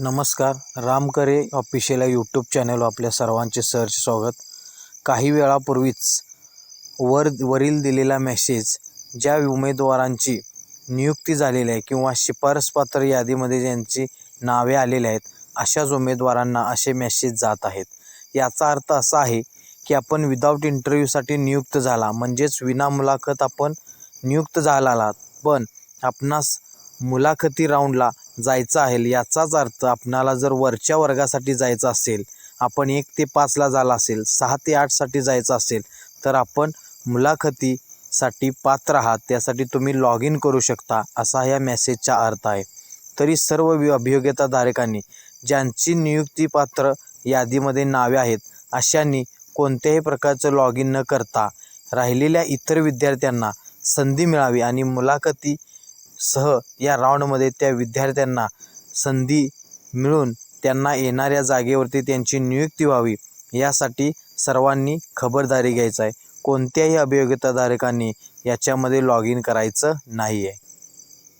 नमस्कार रामकरे official YouTube चॅनलवर आपल्या सर्वांचे सहर्ष स्वागत. काही वेळापूर्वीच वर वरील दिलेला मेसेज ज्या उमेदवारांची नियुक्ती झालेली आहे किंवा शिफारसपात्र यादीमध्ये ज्यांची नावे आलेली आहेत अशाच उमेदवारांना असे मेसेज जात आहेत. याचा अर्थ असा आहे की आपण विदाऊट इंटरव्ह्यूसाठी नियुक्त झाला म्हणजेच विना मुलाखत आपण नियुक्त झाला आहात. पण आपणास मुलाखती राऊंडला जायचं आहे. याचाच अर्थ आपणाला जर वरच्या वर्गासाठी जायचं असेल आपण एक ते पाचला झाला असेल सहा ते आठसाठी जायचं असेल तर आपण मुलाखतीसाठी पात्र आहात. त्यासाठी तुम्ही लॉग इन करू शकता असा या मेसेजचा अर्थ आहे. तरी सर्व वि अभियोग्यताधारकांनी ज्यांची नियुक्तीपात्र यादीमध्ये नावे आहेत अशांनी कोणत्याही प्रकारचं लॉग इन न करता राहिलेल्या इतर विद्यार्थ्यांना संधी मिळावी आणि मुलाखती सह या राऊंडमध्ये त्या विद्यार्थ्यांना संधी मिळून त्यांना येणाऱ्या जागेवरती त्यांची नियुक्ती व्हावी यासाठी सर्वांनी खबरदारी घ्यायचं आहे. कोणत्याही अभियोग्यताधारकांनी याच्यामध्ये लॉग इन करायचं नाही आहे